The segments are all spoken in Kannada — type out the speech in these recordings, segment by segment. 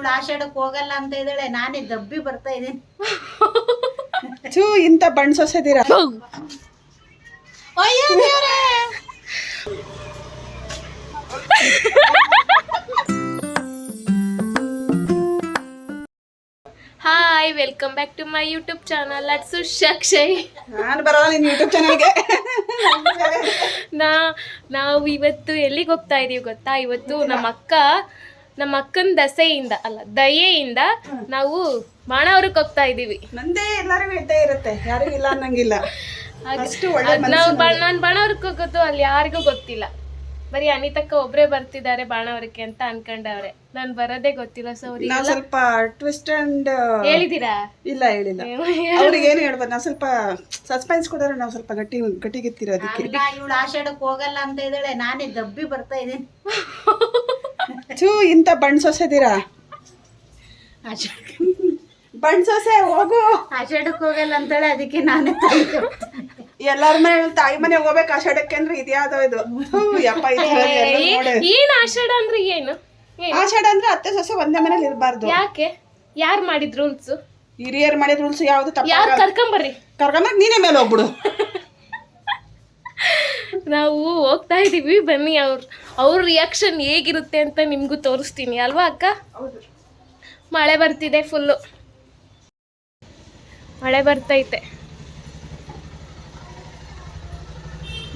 ಇವಳು ಆಷಾಢಕ್ಕೆ ಹೋಗಲ್ಲ ಅಂತ ಇದ್ದಾಳೆ. ನಾನೇ ದಬ್ಬಿ ಬರ್ತಾ ಇದ್ದೀನಿ. ಚೂ ಇಂಥ ಬಣ್ಣ ಸೊಸೆದಿರ? ಅಯ್ಯೋ ದೇವ್ರೇ. Hi welcome back to my YouTube channel ಅಟ್ಸು ಶಕ್ಷಯ್ ನಾನು ಬರೋಲ್ಲ ನಿನ್ನ ಯೂಟ್ಯೂಬ್ ಚಾನಲ್ಗೆ ನಾ ನಾವು ಇವತ್ತು ಎಲ್ಲಿಗೆ ಹೋಗ್ತಾ ಇದ್ದೀವಿ ಗೊತ್ತಾ? ಇವತ್ತು ನಮ್ಮ ಅಕ್ಕ ನಮ್ಮ ಅಕ್ಕನ ದಸೆಯಿಂದ ಅಲ್ಲ ದಯೆಯಿಂದ ನಾವು ಮಾಣವರಕ್ಕೆ ಹೋಗ್ತಾ ಇದೀವಿ. ನಂದೇ ಎಲ್ಲರಿಗೂ ಇದ್ದೇ ಇರುತ್ತೆ ಯಾರಿಗೂ ಇಲ್ಲ ಅನ್ನಂಗಿಲ್ಲ. ಅಷ್ಟು ಒಳ್ಳೆ ನಾವು ನಾನು ಬಾಣವರಕ್ಕೆ ಹೋಗೋದು ಅಲ್ಲಿ ಯಾರಿಗೂ ಗೊತ್ತಿಲ್ಲ. ಬರೀ ಅನಿತಕ್ಕ ಒಬ್ರೇ ಬರ್ತಿದ್ದಾರೆ ಬಾಣವರಕ್ಕೆ ಅಂತ ಅನ್ಕೊಂಡವ್ರೆ. ನಾನು ಬರೋದೇ ಗೊತ್ತಿಲ್ಲ ಸೊ ಅವ್ರಿಗೆ ನಾವು ಸ್ವಲ್ಪ ಟ್ವಿಸ್ಟ್ ಅಂಡ್ ಹೇಳಿದೀರಾ ಇಲ್ಲ ಹೇಳಿಲ್ಲ. ಅವ್ರಿಗೆ ಏನು ಹೇಳ್ಬೋದು? ನಾವು ಸ್ವಲ್ಪ ಸಸ್ಪೆನ್ಸ್ ಕೊಡೋರು ನಾವು ಸ್ವಲ್ಪ ಗಟ್ಟಿ ಗಟ್ಟಿಗಿತ್ತಿರೋ ಅದಕ್ಕೆ. ಅಲ್ಲ ಇವಳು ಆಷಾಢಕ್ಕೆ ಹೋಗಲ್ಲ ಅಂತ ಇದ್ದಾಳೆ ನಾನೇ ದಬ್ಬಿ ಬರ್ತಾ ಇದ್ದೀನಿ. ಚೂ ಇಂತ ಬಣ್ಣ ಸೊಸೆ ದೀರಾ ಬಣ್ಣ ಸೊಸೆ ಹೋಗು. ಆಷಾಢಕ್ಕೆ ಹೋಗಲ್ಲ ಅಂತೇಳಿ ಅದಕ್ಕೆ ನಾನೇ ಎಲ್ಲಾರ ಮನೆ ತಾಯಿ ಮನೆ ಹೋಗ್ಬೇಕು ಆಷಾಢಕ್ಕೆ ಅಂದ್ರೆ ಇದ್ಯಾವ್ದೋ ಇದು. ಥೂ, ಯಪ್ಪ ಇದು ನೋಡಿ. ಏನ್ ಆಷಾಢ ಅಂದ್ರೆ ಏನು? ಆಶಾಡ ಆಷಾಢ ಅಂದ್ರೆ ಅತ್ತೆ ಸೊಸೆ ಒಂದೇ ಮನೇಲಿ ಇರಬಾರ್ದು. ಯಾಕೆ? ಯಾರ್ ಮಾಡಿದ್ ರೂಲ್ಸ್ ಹಿರಿಯರ್ ಮಾಡಿದ ರೂಲ್ಸ್ ಯಾವ್ದು ತಪ್ಪ ಯಾರು ಕರ್ಕೊಂಬರ್ರಿ ಕರ್ಕೊಂಬಂದ್ ನೀನೇ ಮೇಲೆ ಹೋಗ್ಬಿಡು. ನಾವು ಹೋಗ್ತಾ ಇದೀವಿ. ಬನ್ನಿ, ಅವ್ರ ಅವ್ರ ರಿಯಾಕ್ಷನ್ ಹೇಗಿರುತ್ತೆ ಅಂತ ನಿಮ್ಗೂ ತೋರಿಸ್ತೀನಿ, ಅಲ್ವಾ ಅಕ್ಕ? ಮಳೆ ಬರ್ತಿದೆ ಫುಲ್ಲು ಮಳೆ ಬರ್ತೈತೆ.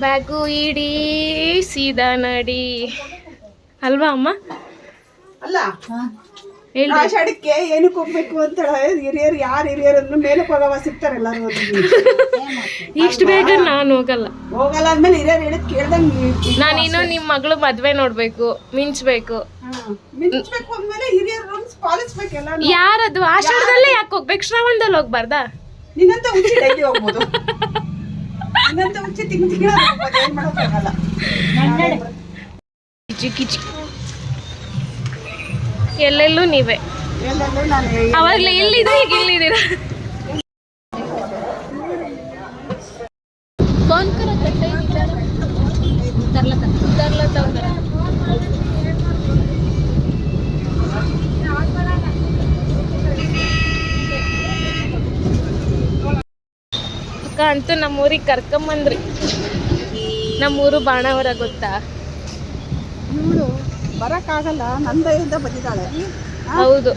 ಬ್ಯಾಗು ಇಡೀ ಸೀದಾ ನಡಿ. ಅಲ್ವಾ ಅಮ್ಮ? ಅಲ್ಲ? ಆಷಾಢಕ್ಕೆ ಏನಕ್ಕೆ ಹೋಗ್ಬೇಕು ಅಂತ ಹಿರಿಯರು ಯಾರು ಹಿರಿಯರು ಅಂದ್ರೆ ಮೇಲಕ್ಕೆ ಹೋಗವ ಸಿಗ್ತಾರೆ ಎಲ್ಲರೂ ಇಷ್ಟು ಬೇಗ ನಾನು ಹೋಗಲ್ಲ. ಹೋಗಲ್ಲ ಅಂದ್ಮೇಲೆ ಹಿರಿಯರು ಹೇಳಿದ್ ಕೇಳ್ದಂಗೆ ಇನ್ನು ನಿಮ್ಮ ಮಗಳು ಮದ್ವೆ ನೋಡ್ಬೇಕು ಮಿಂಚ್ಬೇಕು. ಮಿಂಚ್ಬೇಕು ಅಂದ್ಮೇಲೆ ಹಿರಿಯರ್ ರೂಲ್ಸ್ ಪಾಲಿಸ್ಬೇಕೆಲ್ಲ ಯಾರದು? ಆಷಾಢದಲ್ಲೇ ಯಾಕೆ ಹೋಗ್ಬೇಕು? ಶ್ರಾವಣದಲ್ಲಿ ಹೋಗ್ಬಾರ್ದಾ? ನಿನ್ನಂತ ಡೈಲಿ ಹೋಗ್ಬೋದು. ನಿನ್ನಂತ ಉಚ್ಚಿ ತಿಂಗ್ ತಿಂಗಳ ಏನ್ ಮಾಡೋಕ್ಕಾಗಲ್ಲ. ಕಿಚಿ ಕಿಚಿ. ಎಲ್ಲೆಲ್ಲೂ ನೀವೇ. ಅವಾಗ್ಲೇ ಈಗ ಇಲ್ಲಿದ್ದೀರ? ಅಕ್ಕ ಅಂತೂ ನಮ್ಮೂರಿಗೆ ಕರ್ಕೊಂಬಂದ್ರಿ. ನಮ್ಮೂರು ಬಾಣವರ ಗೊತ್ತಾ? ಇವಳು ಬರಕ್ಕಾಗಲ್ಲ ನಂದೆಯಿಂದ ಬಂದಿದ್ದಾಳೆ. ಹೌದು.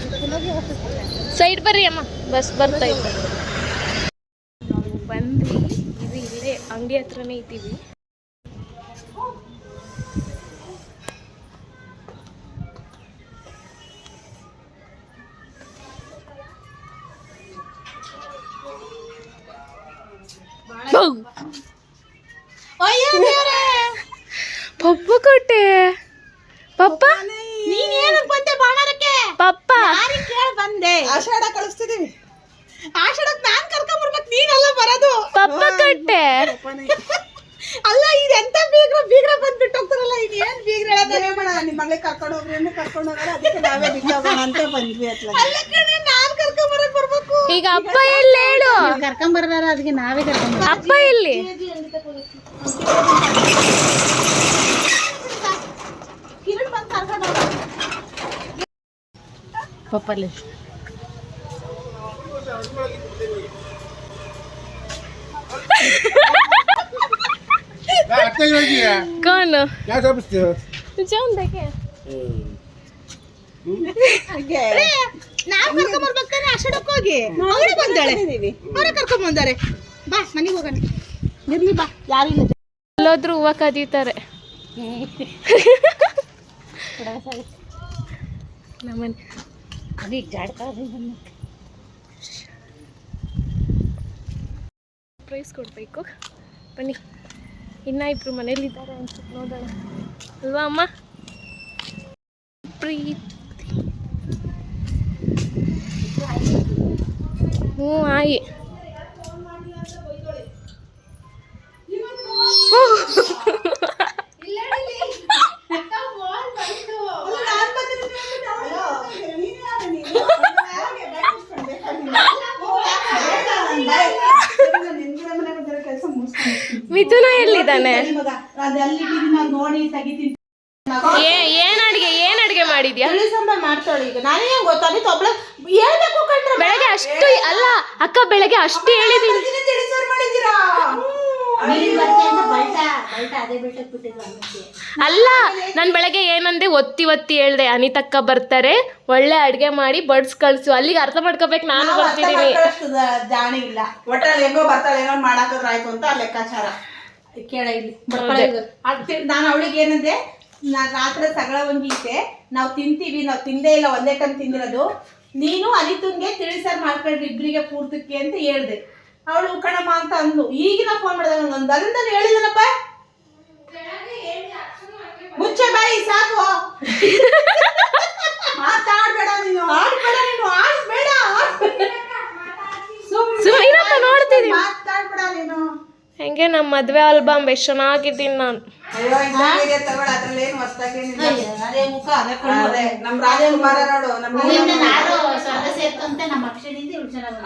ಸೈಡ್ ಬರ್ರಿ ಅಮ್ಮ ಬಸ್ ಬರ್ತೈತೆ ನಾವು ಬಂದ್ವಿ ಇದು ಇಲ್ಲೇ ಅಂಗಡಿ ಹತ್ರನೇ ಇದ್ದೀವಿ. ಪಪ್ಪ ಕೊಟ್ಟೆ. ಪಪ್ಪ? ನೀನ್ ಏನಕ್ ಬಂದೆ ಬಾಣರಕ್ಕೆ ಪಪ್ಪ. ಯಾರಿಗ್ ಕೇಳ್ ಬಂದೆ. ಆಷಾಢ ಕಳಿಸ್ತಿದೀವಿ ಆಷಾಢಕ್ ನಾನ್ ಕರ್ಕೊಂಡ್ ಬರ್ಬೇಕು ನೀನೆಲ್ಲ ಬರೋದು. ಪಪ್ಪ ಕೊಟ್ಟೆ. ಅಲ್ಲ ಇದು ಎಂತ ಬೀಗ್ರ ಬೀಗ್ರ ಬಂದ್ಬಿಟ್ಟು ಹೋಗ್ತಾರಲ್ಲ ಇದು ಏನ್ ಬೀಗ್ರ ನಿಮ್ಮ ಮಗಳಿಗೆ ಕರ್ಕೊಂಡು ಹೋಗ್ರಿ ಅಂದ್ರೆ ಕರ್ಕೊಂಡು ಹೋಗೋಣ ಅದಕ್ಕೆ ನಾವೇ ಬಿಟ್ಟು ಹೋಗೋಣ ಅಂತ ಬಂದ್ವಿ ಅತ್ಲ. ಅಲ್ಲ ಕಣೆ ನಾನ್ ಕರ್ಕೊಂಡ್ ಬರಕ್ ಬರ್ಬೇಕು. ಈಗ ಅಪ್ಪ ಎಲ್ಲಿ ಹೇಳು? ಕರ್ಕೊಂಡ್ ಬರದಾರ ಅದಕ್ಕೆ ನಾವೇ ಕರ್ಕೊಂಡ್ ಅಪ್ಪ ಎಲ್ಲಿ? ಪಪ್ಪಲ್ಲಿ कौन क्या समझते हो जाऊं देखे ನಾವ್ ಕರ್ಕೊಂಡ್ ಬರ್ಬೇಕಾದ್ರೆ ಆಷಾಢಕ್ಕೆ ಹೋಗಿ ಅವಳೇ ಬಂದಾಳೆ ಅವರೇ ಕರ್ಕೊಂಡ್ ಬಂದಾರೆ ಬಾ ಮನೆಗೆ ಹೋಗೋಣ ಇರ್ಲಿ ಬಾ ಯಾರಿಲ್ಲ ಎಲ್ಲೋದ್ರು ಹೂವ ಕದೀತಾರೆ ನಮ್ಮನೆ ಅದೀಗ ಜಾಡ್ತಾ ಪ್ರೈಸ್ ಕೊಡಬೇಕು. ಬನ್ನಿ. ಇನ್ನ ಇಬ್ರು ಮನೇಲಿದ್ದಾರೆ ಅನ್ಸುತ್ತೆ ನೋಡೋಣ. ಅಲ್ವಾ ಅಮ್ಮ? ಪ್ರೀತಿ. ಹ್ಞೂ ಆಯಿ. ಮಿಥುನ ಎಲ್ಲಿದ್ದಾನೆ? ಏನ್ ಅಡಿಗೆ ಏನ್ ಅಡಿಗೆ ಮಾಡಿದ್ಯಾ? ತಿಳಿ ಸಾಂಬಾರ್ ಮಾಡ್ತಾಳೆ ಈಗ. ನಾನೇ ಗೊತ್ತಾಗಿತ್ತು ಒಬ್ಳೆ ಹೇಳ್ಬೇಕು ಕಂಡ್ರೆ ಬೆಳಗ್ಗೆ ಅಷ್ಟು ಅಲ್ಲ ಅಕ್ಕ ಬೆಳಗ್ಗೆ ಅಷ್ಟು ಹೇಳಿದೀನಿ. ಅಲ್ಲ ನಾನು ಬೆಳಗ್ಗೆ ಏನಂದೆ? ಒತ್ತಿ ಒತ್ತಿ ಹೇಳ್ದೆ ಅನಿತಕ್ಕ ಬರ್ತಾರೆ ಒಳ್ಳೆ ಅಡ್ಗೆ ಮಾಡಿ ಬಡ್ಸ್ ಕಳ್ಸು. ಅಲ್ಲಿಗೆ ಅರ್ಥ ಮಾಡ್ಕೋಬೇಕು ನಾನು ಬರ್ತಿದ್ದೀನಿ ಬರ್ತಿದೀನಿ. ಮಾಡ್ಕೊಳ್ಳೋಷ್ಟು ದ- ಜಾಣಿ ಇಲ್ಲ. ಒಟ್ಟಲ್ಲಿ ಹೆಂಗೋ ಬರ್ತಾಳೆ ಏನೋ ಮಾಡಾಕದ್ರ ಆಯ್ತು ಅಂತ ಲೆಕ್ಕಾಚಾರ. ಕೇಳ ಇಲ್ಲಿ. ನಾನು ಅವಳಿಗೆ ಏನಂದೆ? ನಾನು ರಾತ್ರಿ ಸಗಳ ಒಂದಿದ್ದೆ ನಾವು ತಿಂತೀವಿ ನಾವು ತಿಂದೇ ಇಲ್ಲ ಒಂದೇ ಟೈಮ್ ತಿಂದಿರೋದು. ನೀನು ಅನಿತುಂಗೆ ತಿಳಿಸಾರ್ ಮಾಡ್ಕೊಂಡ್ರಿ ಇಬ್ರಿಗೆ ಪೂರ್ತಕ್ಕೆ ಅಂತ ಹೇಳ್ದೆ. ಅವಳು ಕಣಮ್ಮ ಅಂತ ಅಂದ್ಲು. ಈಗಿನ ಫೋನ್ ಮಾಡಿದಾಗ ಒಂದು ಅದರಿಂದ ಹೇಳಿದನಪ್ಪ? ಮುಚ್ಚೆ ಬಾಯಿ ಸಾಕು. ಮಾತಾಡ್ಬೇಡ ನೀನು ಆಡ್ಬೇಡ ನೀನು ಆಡ್ಬೇಡ. ಸುಮ್ಮನೆ ನೋಡ್ತಿದ್ದೀನಿ ಮಾತಾಡ್ಬೇಡ ನೀನು. ಹೆಂಗೆ ನಮ್ಮ ಮದ್ವೆ ಆಲ್ಬಮ್ ಎಷ್ಟು ಚೆನ್ನಾಗಿದ್ದೀನಿ ನಾನು. ಅಯ್ಯೋ ಇಂಥವ್ರಿಗೆ ತಗೊಳ್ಳ ಅದ್ರಲ್ಲಿ ಏನು ಹೊಸ್ದಾಗೇನಿಲ್ಲ ಅದೇ ಮುಖ ಅದೇ ಕಣ್ಣು ಅದೇ ನಮ್ ರಾಜಕುಮಾರ ನೋಡು ನಮ್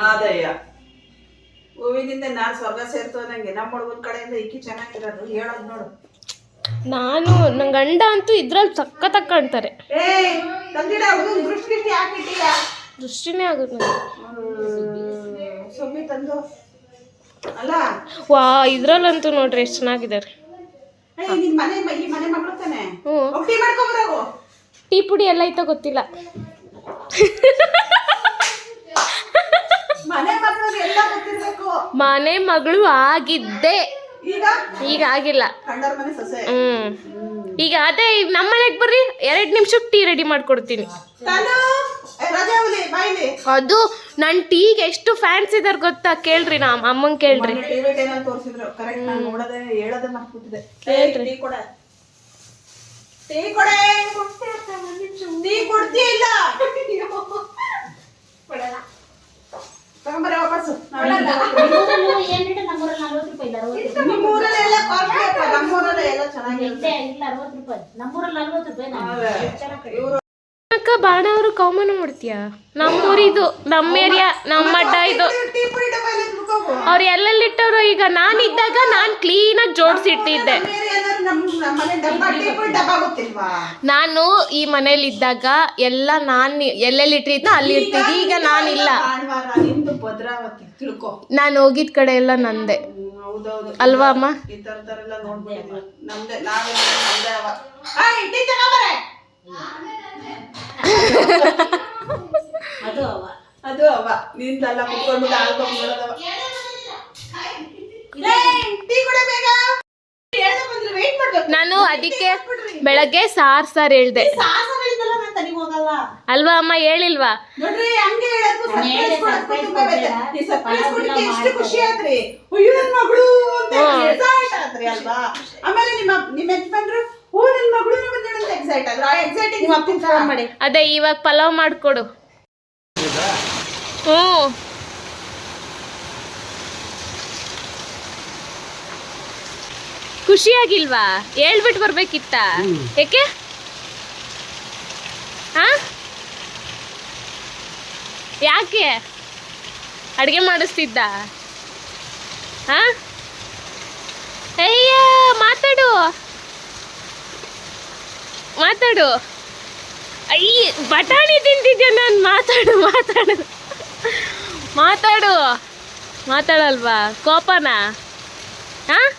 ಅದಯ್ಯ ಹೂವಿನಿಂದ ನಾನು ಸ್ವರ್ಗ ಸೇರ್ತು ಅನ್ನಂಗೆ. ನಮ್ಮ ಹುಡುಗನ ಕಡೆಯಿಂದ ಇಕ್ಕಿ ಚೆನ್ನಾಗಿರೋದು ಹೇಳೋದು ನೋಡು. ನಾನು ನನ್ನ ಗಂಡ ಅಂತೂ ಇದ್ರಲ್ಲಿ ಸಕ್ಕತ್ತಾಗಿ ಕಾಣ್ತಾರೆ. ಏ ತಂದಿಡ ಹುಡುಗನ್ ದೃಷ್ಟಿ ಗಿಷ್ಟಿ ಹಾಕಿಟ್ಟಿಯ ದೃಷ್ಟಿನೇ ಆಗುತ್ತೆ ನನಗೆ. ಸೊಮ್ಮಿ ತಂದು. ಅಲ್ಲ? ವಾ ಇದ್ರಲ್ಲಂತೂ ನೋಡ್ರಿ ಎಷ್ಟು ಚೆನ್ನಾಗಿದ್ದಾರೆ. ಏ, ನಿನ್ ಮನೆ ಈ ಮನೆ ಮಗಳು ತಾನೆ? ಹ್ಞೂ ಒಟ್ಟಿ ಮಾಡ್ಕೊಂಬರೋಗು ಟೀ ಪುಡಿ ಎಲ್ಲ ಐತ ಗೊತ್ತಿಲ್ಲ ಮನೆ ಮಗಳಿಗೆ ಎಲ್ಲ ಗೊತ್ತಿರ್ಬೇಕು ಮನೆ ಮಗಳು ಆಗಿದ್ದೆ. ಈಗ? ಈಗ ಆಗಿಲ್ಲ. ಕಂಡರ್ ಮನೆ ಸೊಸೆ. ಹ್ಮ್. ಈಗ ಅದೇ ನಮ್ಮ ಮನೆಗೆ ಬರ್ರಿ ಎರಡು ನಿಮಿಷಕ್ಕೆ ಟೀ ರೆಡಿ ಮಾಡ್ಕೊಡ್ತೀನಿ. ಅದು ನನ್ನ ಟೀಗೆ ಎಷ್ಟು ಫ್ಯಾನ್ಸ್ ಇದಾರೆ ಗೊತ್ತಾ? ಕೇಳ್ರಿ ನಾ ಅಮ್ಮಂಗೆ ಕೇಳ್ರಿ. ತೋರಿಸಿದ್ರು. ಟೀ ಕೊಡೆ ಟೀ ಕೊಡ್ತೀಯ ಇಲ್ಲ ನಮ್ಮೂರಲ್ಲಿ ಅಕ್ಕ ಬಾಣ ಅವರು ಕಾಮನ್ ಮಾಡ್ತೀಯಾ ನಮ್ಮೂರಿದು ನಮ್ಮ ಏರಿಯಾ ನಮ್ಮ ಅಡ್ಡ ಇದು. ಅವ್ರು ಎಲ್ಲೆಲ್ಲಿಟ್ಟವ್ರು ಈಗ ನಾನಿದ್ದಾಗ ನಾನು ಕ್ಲೀನಾಗಿ ಜೋಡಿಸಿಟ್ಟಿದ್ದೆ ನಾನು ಈ ಮನೇಲಿ ಇದ್ದಾಗ ಎಲ್ಲ ನಾನ್ ಎಲ್ಲೆಲ್ಲಿ ಇಟ್ಟಿದ್ನೋ ಅಲ್ಲಿ ಇರ್ತಿದ್ದೆ ಈಗ ನಾನಿಲ್ಲ ನಾನು ಹೋಗಿದ ಕಡೆ ಎಲ್ಲ ನಂದೆ. ಅಲ್ವಾ ಅಮ್ಮ? ಅದು ಅವ. ನಿಂತಲ್ಲ ಕುತ್ಕೊಂಡು ಆಲ್ಬಮ್ ನೋಡೋದವ. ಏಯ್, ಟೀ ಕೂಡ ಬೇಗ ಹೇಳ್ದೆ ಬಂದ್ರೆ ವೇಟ್ ಮಾಡ್ಬೇಕು ನಾನು ಅದಕ್ಕೆ ಬೆಳಗ್ಗೆ ಸಾರ್ ಸಾರ್ ಹೇಳ್ದೆ. ಅಲ್ವಾ ಅಮ್ಮ ಹೇಳಿಲ್ವಾ? ಅದೇ ಇವಾಗ ಪಲಾವ್ ಮಾಡ್ಕೊಡು. ಕೊಡೋದಕ್ಕೂ ತುಂಬಾ ಬೇಜಾರ್. ಈ ಸರ್ಪ್ರೈಸ್ ಕೊಡಕ್ಕೆ ಎಷ್ಟು ಖುಷಿ ಆದ್ರಿ ಅಯ್ಯೋ ನನ್ ಮಗಳು ಅಂತ ಎಕ್ಸೈಟ್ ಆದ್ರಿ ಅಲ್ವಾ ಆಮೇಲೆ ನಿಮ್ಮ ನಿಮ್ಮ ಯಜಮಾನ್ರು ಓ ನನ್ ಮಗಳು ಬಂದಳು ಅಂತ ಎಕ್ಸೈಟ್ ಆದ್ರು ಆ ಎಕ್ಸೈಟಿಂಗ್ ನಿಮ್ಮ ಅಪ್ಪನ ಫೋನ್ ಮಾಡಿ ಅದೇ ಇವಾಗ ಪಲಾವ್ ಮಾಡ್ಕೊಡು ಹ್ಞೂ ಖುಷಿಯಾಗಿಲ್ವಾ? ಹೇಳ್ಬಿಟ್ಟು ಬರ್ಬೇಕಿತ್ತ. ಏಕೆ? ಹಾ? ಯಾಕೆ? ಅಡುಗೆ ಮಾಡಿಸ್ತಿದ್ದ? ಹಾ? ಅಯ್ಯ ಮಾತಾಡು. ಮಾತಾಡು. ಅಯ್ಯ ಬಟಾಣಿ ತಿಂತಿದ್ದೆ ನಾನು? ಮಾತಾಡು ಮಾತಾಡು. ಮಾತಾಡು. ಮಾತಾಡಲ್ವಾ? ಕೋಪನಾ? ಹಾ?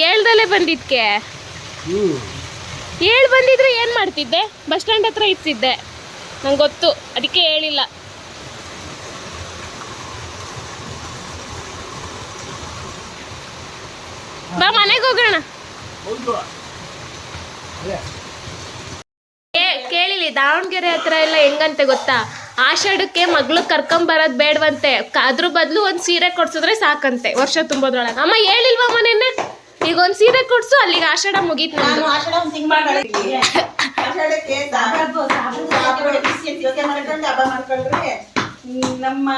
ಹೇಳ್ದಲ್ಲೇ ಬಂದಿದ್ಕೆ? ಏಳ್ ಬಂದಿದ್ರೆ ಏನು ಮಾಡ್ತಿದ್ದೆ? ಬಸ್ ಸ್ಟ್ಯಾಂಡ್ ಹತ್ರ ಇರ್ತಿದ್ದೆ. ನಂಗೆ ಗೊತ್ತು, ಅದಕ್ಕೆ ಹೇಳಿಲ್ಲ. ಬಾ, ಮನೆಗೆ ಹೋಗೋಣ. ಕೇಳಿಲಿ ದಾವಣಗೆರೆ ಹತ್ರ ಎಲ್ಲ ಹೆಂಗಂತೆ ಗೊತ್ತಾ? ಆಷಾಢಕ್ಕೆ ಮಗ್ಳು ಕರ್ಕೊಂಬರೋದ್ ಬೇಡವಂತೆ. ಅದ್ರ ಬದಲು ಒಂದು ಸೀರೆ ಕೊಡ್ಸಿದ್ರೆ ಸಾಕಂತೆ ವರ್ಷ ತುಂಬೋದ್ರೊಳಗೆ. ಅಮ್ಮ ಹೇಳಿಲ್ವಾ ನಿನ್ನೆ? ಈಗ ಒಂದು ಸೀರೆ ಕೊಡ್ಸು ಅಲ್ಲಿಗೆ ಆಷಾಢ ಮುಗೀತು ನಾನು. ಆಷಾಢ ಒಂದು ಆಷಾಢಕ್ಕೆ ಹಬ್ಬ ನಮ್ಮ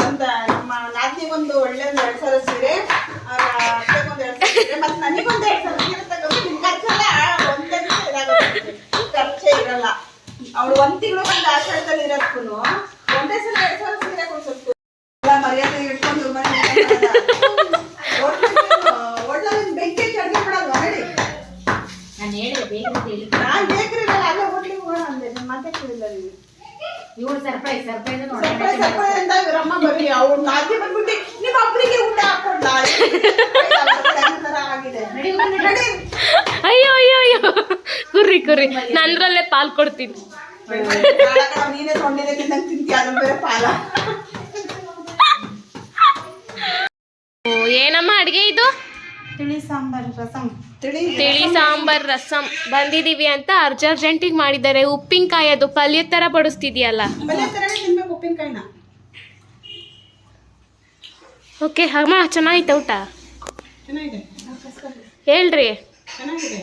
ನಮ್ಮ ಒಳ್ಳೆ ಒಂದು ಎರಡ್ ಸಾವಿರ ಸೀರೆ ಮತ್ತೆ ನನಗೊಂದು ಎರಡ್ ಸಾವಿರ ಸೀರೆ ತಗೊಂಡು ನಿಮ್ ಖರ್ಚೆಲ್ಲ ಒಂದೇ. ಖರ್ಚೇ ಇರಲ್ಲ. ಅವಳು ಒಂದ್ ತಿಂಗಳು ಒಂದು ಆಷಾಢದಲ್ಲಿ ಇರೋದಕ್ಕೂ ಒಂದೇ ಸಲ ಎರಡ್ ಸಾವಿರ ಸೀರೆ ಕೊಡ್ಸೋದು ಎಲ್ಲ ಮರ್ಯಾದೆ ಇಟ್ಕೊಂಡು ಬೆಂಕಿ ಮಾಡೋದು ಹೇಳಿ. ನಾನು ಹೇಳಿದೆ ನಾನ್ ಅಲ್ಲೇ ಹೋಟ್ಲಿಗೆ ಸರ್ಪ್ರೈಸ್ ಸರ್ಪ್ರೈಸ್ ಅಂತ ಇವ್ರಮ್ಮ ಬರೀ ಅವ್ರು ನಾಲ್ಕು ಬಂದ್ಬಿಟ್ಟು ನಿಮ್ಮ ಒಬ್ಬರಿಗೆ ಊಟ ಹಾಕೊಂಡ. ಅಯ್ಯೋ ಅಯ್ಯೋ ಅಯ್ಯೋ. ಕುರ್ರಿ ಕುರ್ರಿ. ನಂದ್ರಲ್ಲೇ ಪಾಲ್ ಕೊಡ್ತೀನಿ. ಏನಮ್ಮ ಅಡಿಗೆ ಇದು? ತಿಳಿ ಸಾಂಬಾರ್ ರಸಂ. ತಿಳಿ ತಿಳಿ ಸಾಂಬಾರ್ ರಸಂ. ಬಂದಿದೀವಿ ಅಂತ ಅರ್ಜ ಅರ್ಜೆಂಟಿಗೆ ಮಾಡಿದ್ದಾರೆ. ಉಪ್ಪಿನಕಾಯಿ ಅದು ಪಲ್ಯ ತರ ಬಡಿಸ್ತಿದ್ಯಲ್ಲ ಓಕೆ ಅಮ್ಮ ಚೆನ್ನಾಗಿತ್ತು ಊಟ? ಚೆನ್ನಾಗಿದೆ. ಹೇಳ್ರಿ. ಚೆನ್ನಾಗಿದೆ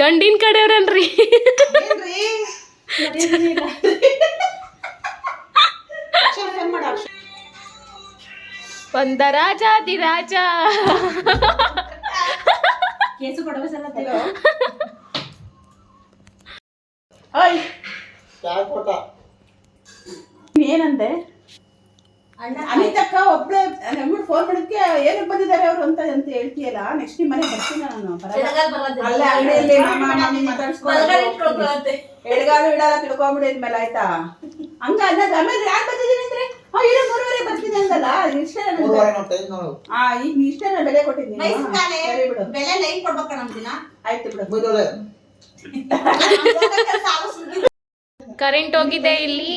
ಗಂಡಿನ ಕಡೆಯವ್ರನ್ರಿ. ಒಂದ ರಾಜಾದಿ ರಾಜ. ದಿ ರಾಜ ಏನಂದೆ ಅನಿತಕ್ಕ ಒಬ್ಳೆ ನಮ್ಗೆ ಫೋನ್ ಮಾಡಿದ್ಕೆ ಏನಕ್ಕೆ ಬಂದಿದ್ದಾರೆ ಅವರು ಅಂತ ಅಂತ ಹೇಳ್ತೀಯಲ್ಲ ನೆಕ್ಸ್ಟ್ ನಿಮ್ಮ ಮನೆ ಬರ್ತೀನಿ ನಾನು ಬರಲ್ಲ. ಅಲ್ಲ ಅಂಗಡಿಯಲ್ಲಿ ಎಡಗಾಲು ಇಡಲ್ಲ ತಿಳ್ಕೊಂಬಿಡಿದ್ಮೇಲೆ ಆಯ್ತಾ? ಹಂಗ ಅನ್ನೋದು ಆಮೇಲೆ ಯಾರು ಬಂದಿದ್ದೀನಿ ಅಂದ್ರೆ? ಆ ಇರೋ ಮೂರುವರೆ ಬರ್ತೀನಿ ಅಂದಲ್ಲ ಇಷ್ಟೇ. ಆ ಈಗ ಇಷ್ಟೇ ನಾನು ಬೆಲೆ ಕೊಟ್ಟಿದ್ದೀನಿ. ಸರಿ ಬಿಡು. ಬೆಲೆ ಲೈನ್ ಕೊಡ್ಬೇಕ ನಮ್ದಿನ ಆಯ್ತು ಬಿಡು. ಕರೆಂಟ್ ಹೋಗಿದೆ ಇಲ್ಲಿ.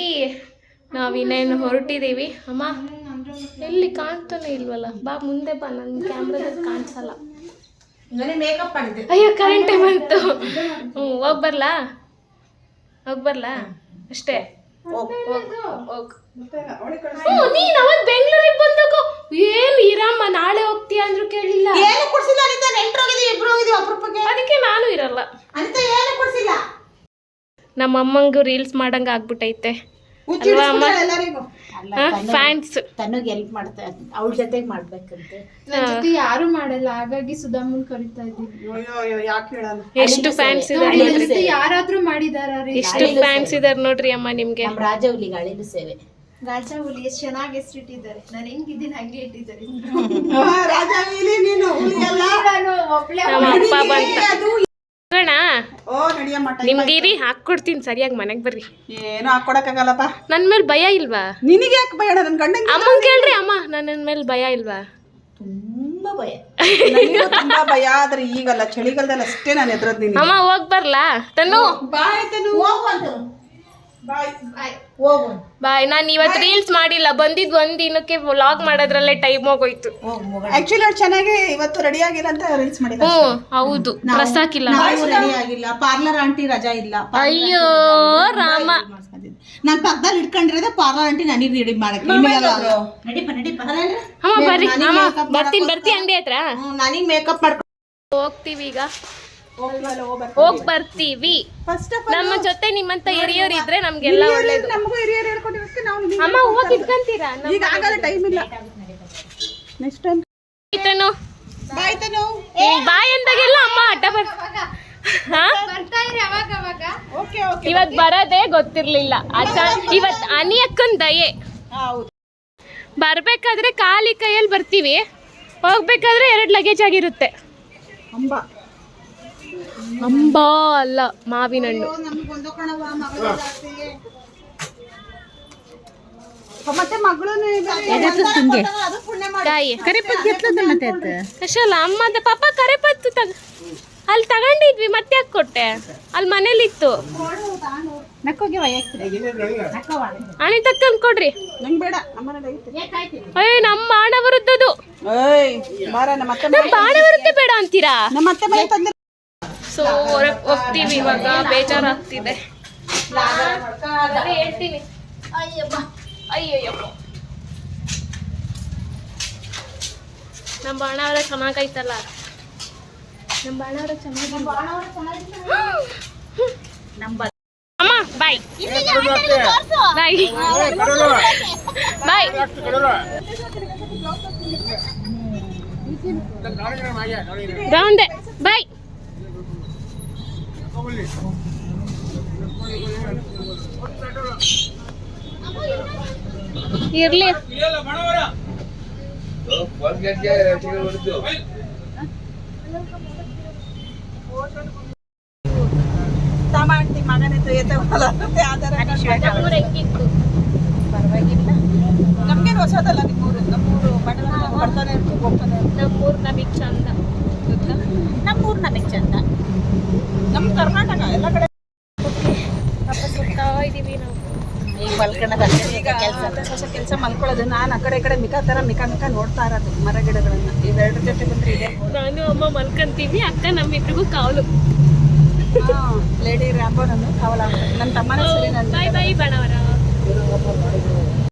ನಾವ್ ಇನ್ನೇನು ಹೊರಟಿದೀವಿ. ಅಮ್ಮ ಎಲ್ಲಿ ಕಾಣ್ತಾನೆ ಇಲ್ವಲ್ಲ? ಬಾ ಮುಂದೆ ಬಾ ನನ್ನ ಕ್ಯಾಮ್ರಾದಲ್ಲಿ ಕಾಣಿಸಲ್ಲ. ಅಯ್ಯೋ ಕರೆಂಟೇ ಬಂತು. ಹ್ಞೂ ಹೋಗ್ ಬರ್ಲಾ? ಹೋಗ್ ಬರ್ಲಾ? ಅಷ್ಟೇ. ನೀನ್ ಅವತ್ ಬೆಂಗಳೂರಿಗೆ ಬಂದಾಗ ಏನು ಇರಮ್ಮ ನಾಳೆ ಹೋಗ್ತೀಯ ಅಂದ್ರು ಕೇಳಿಲ್ಲ. ಏನು ಕೊಡ್ಸಿಲ್ಲ ಅನಿತಾ ನೆಂಟ್ರು ಹೋಗಿದೀವಿ ಇಬ್ರು ಹೋಗಿದೀವಿ ಅಪರೂಪಕ್ಕೆ. ಅದಕ್ಕೆ ನಾನು ಇರಲ್ಲ. ಅನಿತಾ ಏನು ಕೊಡ್ಸಿಲ್ಲ. ನಮ್ಮ ಅಮ್ಮಂಗೂ ರೀಲ್ಸ್ ಮಾಡಂಗ ಆಗ್ಬಿಟ್ಟೈತೆ ಎಲ್ಲರಿಗೂ. ಫ್ಯಾನ್ಸ್ ತನ್ನಗೆ ಹೆಲ್ಪ್ ಮಾಡ್ತಾ ಅವಳ ಜೊತೆಗೆ ಮಾಡ್ಬೇಕಂತೆ. ನನ್ ಜೊತೆ ಯಾರು ಮಾಡಲ್ಲ ಹಾಗಾಗಿ ಸುಧಾಮನ್ ಕರಿತಾ ಇದ್ದೀನಿ. ಎಷ್ಟು ಫ್ಯಾನ್ಸ್ ನೋಡಿ ಇದಾರೆ ಯಾರಾದ್ರೂ ಮಾಡಿದಾರ ಎಷ್ಟು ಫ್ಯಾನ್ಸ್ ಇದಾರೆ ನೋಡ್ರಿ ಅಮ್ಮ ನಿಮ್ಗೆ. ನಮ್ಮ ರಾಜವಲ್ಲಿಗೆ ಅಳಿಲು ಸೇವೆ. ರಾಜ ಹುಲಿ ಎಷ್ಟ್ ಚೆನ್ನಾಗಿ ಹೆಸರಿಟ್ಟಿದ್ದಾರೆ ನಾನು ಹೆಂಗಿದ್ದೀನಿ ಹಂಗೆ ಇಟ್ಟಿದ್ದಾರೆ. ರಾಜ ನೀನು ಹುಲಿ ಅಲ್ಲ? ನಾನು ಒಬ್ಳೆ ನಮ್ಮ ಅಪ್ಪ ಬಂತ ಅದು ಹೋಗೋಣ ನಿಮ್ಗಿರಿ ಹಾಕ್ಕೊಡ್ತೀನಿ ಸರಿಯಾಗಿ ಮನೆಗೆ ಬರ್ರಿ. ಏನು ಹಾಕೊಡಕ್ಕಾಗಲ್ಲಪ್ಪ ನನ್ನ ಮೇಲೆ ಭಯ ಇಲ್ವಾ? ನಿನಗೆ ಯಾಕೆ ಭಯ? ನನ್ನ ಗಂಡಂಗೆ ಅಮ್ಮ ಕೇಳ್ರಿ ಅಮ್ಮ. ನನ್ನ ಮೇಲೆ ಭಯ ಇಲ್ವಾ? ತುಂಬಾ ಭಯ. ನನಗೂ ತುಂಬಾ ಭಯ ಆದ್ರೆ ಈಗಲ್ಲ ಚಳಿಗಾಲದಲ್ಲಿ ಅಷ್ಟೇ ನಾನು ಎದುರದ್ ನೀನು ಅಮ್ಮ ಹೋಗ್ ಬರ್ಲಾ? ತನ್ನು ಬಾಯ್ ತನು. ಹೋಗು ಅಂತ. ಬಾಯ್ ಹೋಗು ಬಾಯ್ ನಾನ್ ಇವತ್ತು ರೀಲ್ಸ್ ಮಾಡಿಲ್ಲ. ಬಂದಿದ್ ಒಂದ್ ದಿನಕ್ಕೆ ವ್ಲಾಗ್ ಮಾಡೋದ್ರಲ್ಲೇ ಟೈಮ್ ಹೋಗೋಯ್ತು. ಆಕ್ಚುಲಿ ಅವ್ರು ಚೆನ್ನಾಗಿ ಇವತ್ತು ರೆಡಿ ಆಗಿಲ್ಲ ಅಂತ ರೀಲ್ಸ್ ಮಾಡಿದ ಹ್ಮ್ ಹೌದು. ಡ್ರೆಸ್ ಹಾಕಿಲ್ಲ ನಾವು ರೆಡಿ ಆಗಿಲ್ಲ. ಪಾರ್ಲರ್ ಆಂಟಿ ರಜಾ ಇಲ್ಲ. ಅಯ್ಯೋ ರಾಮ. ನಾನ್ ಪಕ್ಕದಲ್ಲಿ ಇಟ್ಕೊಂಡಿರೋದೆ ಪಾರ್ಲರ್ ಆಂಟಿ ನನಗೆ ರೆಡಿ ಮಾಡಕ್ಕೆ. ಅಮ್ಮ ಬರ್ರಿ. ಅಮ್ಮ ಬರ್ತೀನಿ ಬರ್ತೀನಿ ಅಂಗಡಿ ಹತ್ರ. ನನಗೆ ಮೇಕಪ್ ಮಾಡ್ಕೊಂಡು ಹೋಗ್ತೀವಿ ಈಗ ಹೋಗ್ ಬರ್ತೀವಿ. ಫಸ್ಟ್ ಆಫ್ ನಮ್ಮ ಜೊತೆ ನಿಮ್ಮಂತ ಹಿರಿಯರು ಇದ್ರೆ ನಮ್ಗೆಲ್ಲ ಒಳ್ಳೇದು. ನಮಗೂ ಹಿರಿಯರು ನಾವು ಅಮ್ಮ ಈಗ ಆಗಲ್ಲ ಟೈಮ್ ಇಲ್ಲ. ನೆಕ್ಸ್ಟ್ ಟೈಮ್ ಬಾಯ್ ಅಂದಾಗೆಲ್ಲ ಅಮ್ಮ ಅಡ್ಡ ಬರ್ ಇವತ್ ಬರೋದೇ ಗೊತ್ತಿರ್ಲಿಲ್ಲ. ಇವತ್ ಅನಿ ಅಕ್ಕನ್ ದಯೆ. ಹೌದು. ಬರ್ಬೇಕಾದ್ರೆ ಖಾಲಿ ಕೈಯಲ್ಲಿ ಬರ್ತೀವಿ. ಹೋಗ್ಬೇಕಾದ್ರೆ ಎರಡು ಲಗೇಜ್ ಆಗಿರುತ್ತೆ. ಅಂಬ. ಅಂಬಾ ಅಲ್ಲ ಮಾವಿನ ಹಣ್ಣು. ನಮ್ಗೆ ಅಮ್ಮ ಪಾಪ ಕರೆಪತ್ತು ತಗ ಅಲ್ಲಿ ತಗೊಂಡಿದ್ವಿ ಮತ್ತೆ ಯಾಕೆ ಕೊಟ್ಟೆ? ಅಲ್ಲಿ ಮನೇಲಿತ್ತು. ಅಣಿ ತಕ್ಕಂದ್ ಕೊಡ್ರಿ. ಅಯ್ಯ ನಮ್ಮ ಬಾಣ ಬರುತ್ತದು ಏಯ್ ಬಾರ ನಮ್ಮ ಅತ್ತೆ ಮನೆ ಬಾಣ ಬರುತ್ತೆ ಬೇಡ ಅಂತೀರಾ? ಸೊ ಹೊರಗೆ ಹೋಗ್ತೀವಿ ಇವಾಗ ಬೇಜಾರಾಗ್ತಿದೆ. ಆಗ್ತಿದೆ ಹೇಳ್ತೀನಿ ಅಯ್ಯಯ್ಯಪ್ಪ. ನಮ್ಮ ಬಾಣವರ ಚೆನ್ನಾಗೈತಲ್ಲ. ನಮ್ಮ ಬಾಣವರ ಚೆನ್ನಾಗಿ ಅಮ್ಮ ಬಾಯ್. ಬಾಯ್. ಬಾಯ್. ರೌಂಡೆ ಬಾಯ್. ಇರ್ಲಿ. ಮಗನೇ ನಮ್ಮೂರ್ ಹೆಂಗಿತ್ತು ಪರವಾಗಿಲ್ಲ ನಮ್ಗೇನು ಹೊಸದಲ್ಲ ನಿಮ್ಮೂರು ನಮ್ಮೂರು ಬಣ್ಣ ಬರ್ತಾನೆ ಇರ್ತೀವಿ ನಮ್ಮೂರ್ ನಮಗ್ ಚಂದ ನಮ್ಮೂರು ನಮಗೆ ಚಂದ. ಹೊಸ ಕೆಲಸ ಮಲ್ಕೊಳ್ಳೋದು. ನಾನು ಆ ಕಡೆ ಈ ಕಡೆ ಮಿಕ ತರ ಮಿಕ ಮಿಕ ನೋಡ್ತಾ ಇರೋದು ಮರ ಗಿಡಗಳನ್ನ ಇವೆರಡು ಜೊತೆ ಬಂದ್ರೆ ಇದೆ. ನಾನು ಅಮ್ಮ ಮಲ್ಕಂತೀವಿ ಅಕ್ಕ ನಮ್ಮಿಬ್ರಿಗೂ ಕಾವಲು ಲೇಡಿ ರ್ಯಾಂಬೋ ನನ್ನ ಕಾವಲ ನನ್ನ ತಮ್ಮನ ಸರಿ ನನ್ನ ಬಾಯ್ ಬಾಯ್ ಬಣವರ